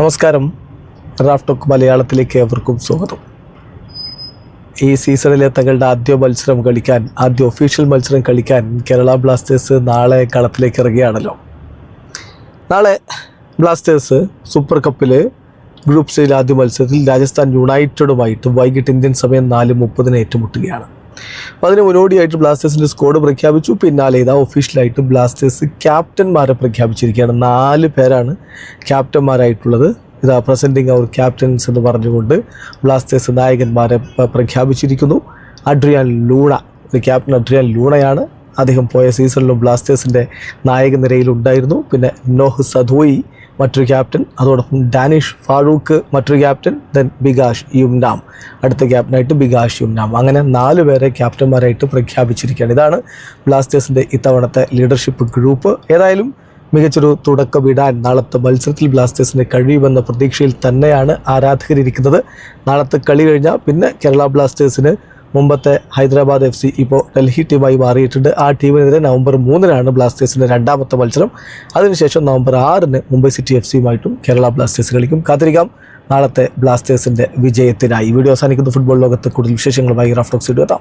നമസ്കാരം. Raf talk മലയാളത്തിലേക്ക് ഏവർക്കും സ്വാഗതം. ഈ സീസണിലെ തങ്ങളുടെ ആദ്യ മത്സരം കളിക്കാൻ ആദ്യ ഒഫീഷ്യൽ മത്സരം കളിക്കാൻ കേരള ബ്ലാസ്റ്റേഴ്സ് നാളെ കളത്തിലേക്ക് ഇറങ്ങുകയാണല്ലോ. നാളെ ബ്ലാസ്റ്റേഴ്സ് സൂപ്പർ കപ്പിൽ ഗ്രൂപ്പ് സ്റ്റേജിൽ ആദ്യ മത്സരത്തിൽ രാജസ്ഥാൻ യുണൈറ്റഡുമായിട്ട് വൈകിട്ട് ഇന്ത്യൻ സമയം നാല് മുപ്പതിന് ഏറ്റുമുട്ടുകയാണ്. അപ്പോൾ അതിന് മുന്നോടിയായിട്ട് ബ്ലാസ്റ്റേഴ്സിന്റെ സ്കോഡ് പ്രഖ്യാപിച്ചു. പിന്നാലെ ഇതാ ഒഫീഷ്യലായിട്ട് ബ്ലാസ്റ്റേഴ്സ് ക്യാപ്റ്റന്മാരെ പ്രഖ്യാപിച്ചിരിക്കുകയാണ്. നാല് പേരാണ് ക്യാപ്റ്റന്മാരായിട്ടുള്ളത് ഇതാ പ്രസന്റിങ് അവർ ക്യാപ്റ്റൻസ് എന്ന് പറഞ്ഞുകൊണ്ട് ബ്ലാസ്റ്റേഴ്സ് നായകന്മാരെ പ്രഖ്യാപിച്ചിരിക്കുന്നു. അഡ്രിയാൻ ലൂണ ക്യാപ്റ്റൻ അഡ്രിയാൻ ലൂണയാണ്. അദ്ദേഹം പോയ സീസണിലും ബ്ലാസ്റ്റേഴ്സിന്റെ നായക നിരയിലുണ്ടായിരുന്നു പിന്നെ നോഹ് സധോയി മറ്റൊരു ക്യാപ്റ്റൻ അതോടൊപ്പം ഡാനിഷ് ഫാറൂഖ് മറ്റൊരു ക്യാപ്റ്റൻ ദെൻ ബികാഷ് യുംനാം അടുത്ത ക്യാപ്റ്റനായിട്ട് ബികാഷ് യുംനാം അങ്ങനെ നാല് പേരെ ക്യാപ്റ്റന്മാരായിട്ട് പ്രഖ്യാപിച്ചിരിക്കുകയാണ്. ഇതാണ് ബ്ലാസ്റ്റേഴ്സിന്റെ ഇത്തവണത്തെ ലീഡർഷിപ്പ് ഗ്രൂപ്പ് ഏതായാലും മികച്ചൊരു തുടക്കമിടാൻ നാളത്തെ മത്സരത്തിൽ ബ്ലാസ്റ്റേഴ്സിന് കഴിയുമെന്ന പ്രതീക്ഷയിൽ തന്നെയാണ് ആരാധകരിരിക്കുന്നത്. നാളത്തെ കളി കഴിഞ്ഞാൽ പിന്നെ കേരള ബ്ലാസ്റ്റേഴ്സിന് മുമ്പത്തെ ഹൈദരാബാദ് എഫ് സി ഇപ്പോൾ ഡൽഹി ടീമായി മാറിയിട്ടുണ്ട്. ആ ടീമിനെതിരെ നവംബർ മൂന്നിനാണ് ബ്ലാസ്റ്റേഴ്സിന്റെ രണ്ടാമത്തെ മത്സരം. അതിനുശേഷം നവംബർ ആറിന് മുംബൈ സിറ്റി എഫ് സിയുമായിട്ടും കേരള ബ്ലാസ്റ്റേഴ്സ് കളിക്കും. കാത്തിരിക്കാം. നാളത്തെ ബ്ലാസ്റ്റേഴ്സിന്റെ വിജയത്തിനായി. വീഡിയോ അവസാനിക്കുന്ന. ഫുട്ബോൾ ലോകത്ത് കൂടുതൽ വിശേഷങ്ങളുമായി റഫ്ലോക്സ് ഇടുക